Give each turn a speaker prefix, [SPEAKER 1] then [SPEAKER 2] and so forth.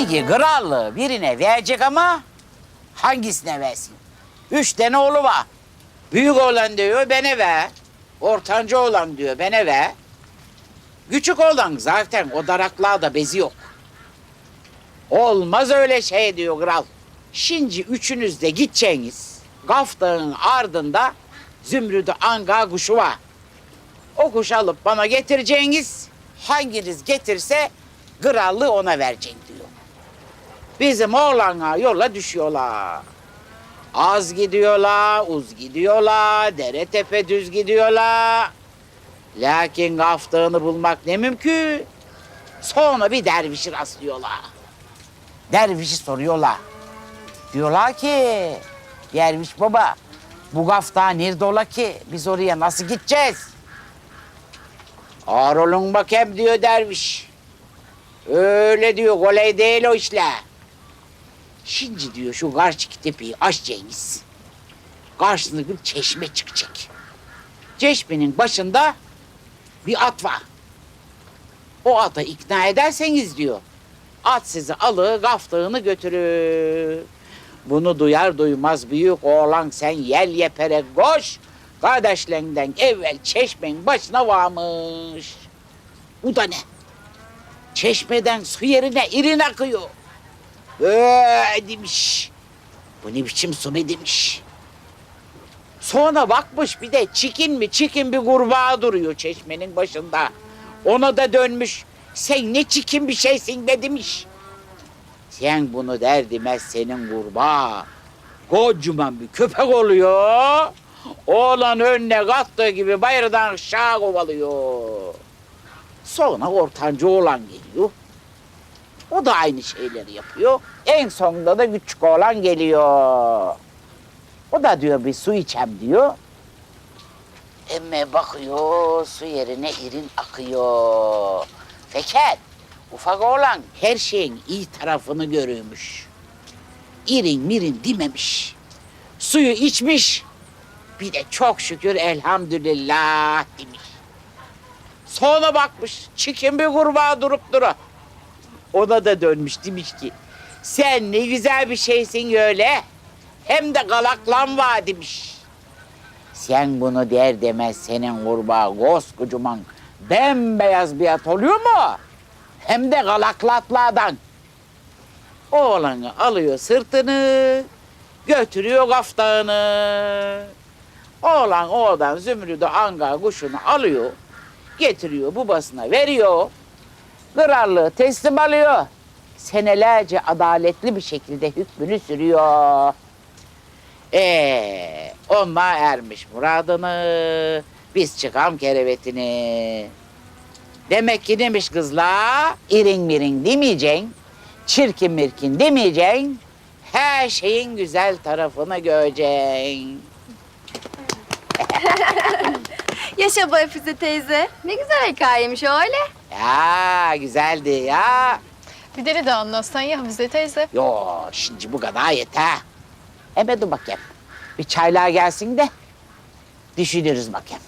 [SPEAKER 1] Şimdi krallığı birine verecek ama hangisine versin? Üç tane oğlu var. Büyük oğlan diyor bana ver. Ortanca oğlan diyor bana ver. Küçük oğlan zaten o daraklığa bezi yok. Olmaz öyle şey diyor kral. Şimdi üçünüz de gideceğiniz. Gaftağın ardında zümrüdü anga kuşu var. O kuşu alıp bana getireceğiniz. Hanginiz getirse krallığı ona verecek diyor. Bizim oğlana yola düşüyorlar. Az gidiyorlar, uz gidiyorlar, dere tepe düz gidiyorlar. Lakin kaftığını bulmak ne mümkün. Sonra bir dervişi rastlıyorlar. Dervişi soruyorlar. Diyorlar ki, derviş baba bu gafta nerede ola ki? Biz oraya nasıl gideceğiz? Ağır olun bakayım diyor derviş. Öyle diyor, kolay değil o işler. Şimdi diyor şu karşıki tepeyi aşacaksınız. Karşısına bir çeşme çıkacak. Çeşmenin başında bir at var. O ata ikna ederseniz diyor. At sizi alır, gaftığını götürür. Bunu duyar duymaz büyük oğlan sen yel yepere koş. Kardeşlerinden evvel çeşmenin başına varmış. Bu da ne? Çeşmeden su yerine irin akıyor. Ee, demiş. Bu ne biçim su be demiş. Sonra bakmış bir de çikin mi çikin bir kurbağa duruyor çeşmenin başında. Ona da dönmüş. Sen ne çikin bir şeysin be demiş. Sen bunu der demez senin kurbağa. Kocaman bir köpek oluyor. Oğlan önüne kattığı gibi bayırdan aşağı kovalıyor. Sonra ortanca oğlan geliyor. O da aynı şeyleri yapıyor. En sonunda da küçük oğlan geliyor. O da diyor bir su içem diyor. Emme bakıyor su yerine irin akıyor. Fakat ufak oğlan her şeyin iyi tarafını görüyormuş. İrin mirin dememiş. Suyu içmiş. Bir de çok şükür elhamdülillah demiş. Sonra bakmış çikin bir kurbağa durup duru. Ona da dönmüş demiş ki sen ne güzel bir şeysin öyle. Hem de galaklan var demiş. Sen bunu der demez senin kurbağa koskocaman bembeyaz bir at oluyor mu? Hem de galaklatlardan. Oğlanı alıyor sırtını, götürüyor kaftağını. Oğlan oradan zümrüdü anga kuşunu alıyor, getiriyor babasına veriyor. Krallığı teslim alıyor. Senelerce adaletli bir şekilde hükmünü sürüyor. Ee, onlar ermiş muradını, biz çıkam kerevetini. Demek ki demiş kızla, irin mirin demeyeceksin, çirkin mirkin demeyeceksin, her şeyin güzel tarafını göreceksin.
[SPEAKER 2] Yaşa bu Hafize teyze. Ne güzel hikayemiş öyle.
[SPEAKER 1] Ya güzeldi ya.
[SPEAKER 3] Bir deli de anlatsan ya Hafize teyze.
[SPEAKER 1] Yo şimdi bu kadar yeter. Hemen dur bakayım. Bir çaylar gelsin de düşünürüz bakayım.